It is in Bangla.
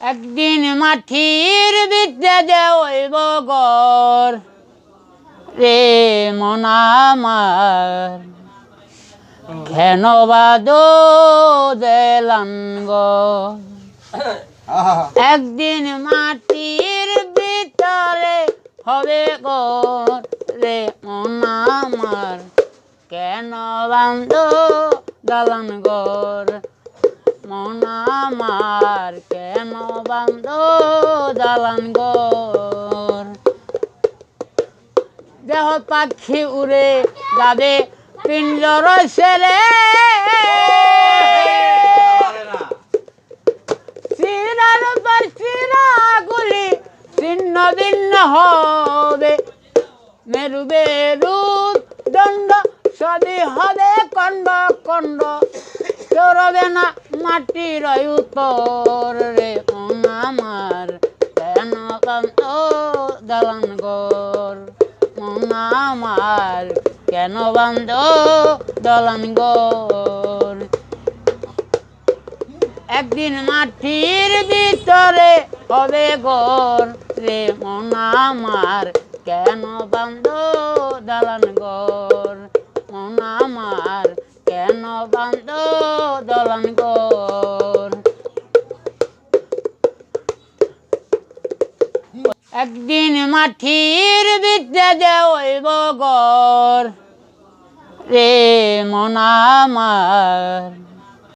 একদিন মাটির বিদ্যে যে ওইব গর রে মনামার ঘেন বাদ দেলান গর একদিন মাটির ভিতরে হবে গর রে মনামার কেন বান্ধ দালান গর মনামার বান্ধ দালান গর দেহ পাখি উড়ে যাবে পিঞ্জর সেরে চিরার পর চিরা গুলি, ছিন্ন ভিন্ন হবে। মেরু বেরু দণ্ড, সবই হবে কণ্ড কণ্ড। চরবে না মাটির উত্তর রে। দালান গর আমার কেন বান্ধ দলান গর একদিন মাটির ভিতরে হবে গর রে, মন আমার কেন বান্ধ দালান গর মন আমার কেন বান্ধ দলান গর একদিন মাঠির বিদ্যা ওইব গর রে মন আমার।